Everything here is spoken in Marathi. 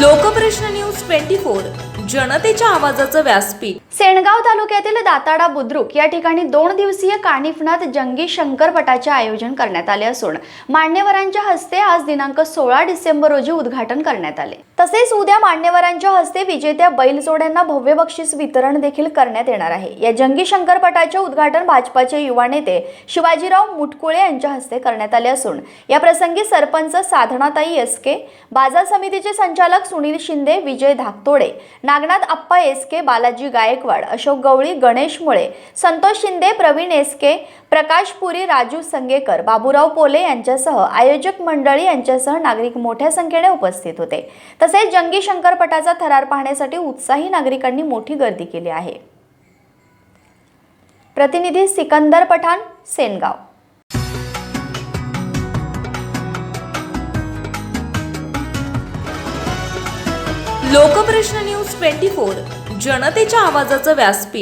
Lokprashna news twenty four. जनतेच्या आवाजाचं व्यासपीठ. सेनगाव तालुक्यातील दाताडा बुद्रुक या ठिकाणी दोन दिवसीय कानिफनाथ जंगी शंकरपटाचे आयोजन करण्यात आले असून मान्यवरांच्या हस्ते आज दिनांक सोळा डिसेंबर रोजी उद्घाटन करण्यात आले. तसेच उद्या मान्यवरांच्या हस्ते विजेत्या बैलजोड्यांना भव्य बक्षीस वितरण देखील करण्यात येणार आहे. या जंगी शंकरपटाचे उद्घाटन भाजपाचे युवा नेते शिवाजीराव मुटकुळे यांच्या हस्ते करण्यात आले असून या प्रसंगी सरपंच साधनाताई एस के बाजार समितीचे संचालक सुनील शिंदे विजय धाकतोडे नागनाथ आप्पा एसके बालाजी गायकवाड अशोक गवळी गणेश मुळे संतोष शिंदे प्रवीण एसके प्रकाश पुरी राजू संगेकर बाबूराव पोले यांच्यासह आयोजक मंडळी यांच्यासह नागरिक मोठ्या संख्येने उपस्थित होते. तसेच जंगी शंकरपटाचा थरार पाहण्यासाठी उत्साही नागरिकांनी मोठी गर्दी केली आहे. प्रतिनिधी Sikandar Pathan Sengaon. Lokprashna news twenty four जनतेच्या आवाजाचं व्यासपीठ.